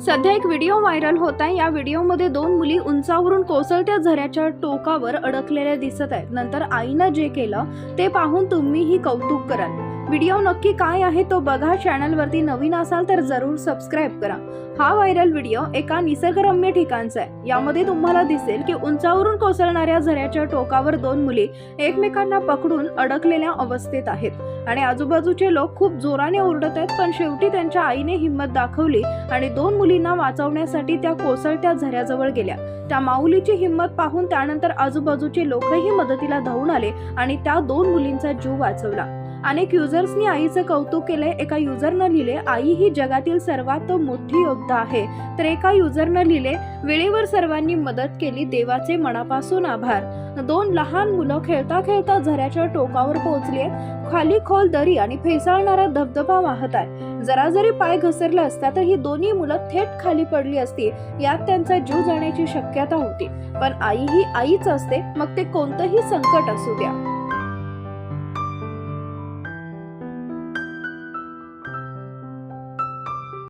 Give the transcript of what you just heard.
सध्या एक video viral होत आहे. या व्हिडिओमध्ये दोन मुली उंचावरून कोसळत्या झऱ्याच्या टोकावर अडकलेल्या दिसत आहेत. नंतर आईनं जे केलं ते पाहून तुम्हीही कौतुक कराल. व्हिडिओ नक्की काय आहे तो बघा. चॅनलवरती नवीन असाल तर जरूर सबस्क्राईब करा. हा व्हायरल व्हिडिओ एका निसर्गरम्य ठिकाणचा आहे. यामध्ये तुम्हाला दिसेल की उंचावरून कोसळणाऱ्या झऱ्याच्या टोकावर दोन मुली एकमेकांना पकडून अडकलेल्या अवस्थेत आहेत. आणि आजूबाजूचे लोक खूप जोराने ओरडत आहेत पण शेवटी त्यांच्या आईने हिंमत दाखवली आणि दोन मुलींना वाचवण्यासाठी त्या कोसळत्या झऱ्याजवळ गेल्या. त्या माऊलीची हिंमत पाहून त्यानंतर आजूबाजूचे लोकही मदतीला धावून आले आणि त्या दोन मुलींचा जीव वाचवला. अनेक युजर्सनी आईचं कौतुक केले एका युजरनं लिहिले आई ही जगातील सर्वात मोठी योद्धा आहे. तर एका युजरनं लिहिले वेळेवर सर्वांनी मदत केली देवाचे मनापासून आभार. दोन लहान मुलं खेळता खेळता झऱ्याच्या टोकावर पोहोचले. खाली खोल दरी आणि फेसाळणारा धबधबा वाहत आहे. जरा जरी पाय घसरला असता तर ही दोन्ही मुलं थेट खाली पडली असती. यात त्यांचा जीव जाण्याची शक्यता होती. पण आई ही आईच असते मग ते कोणतंही संकट असू द्या.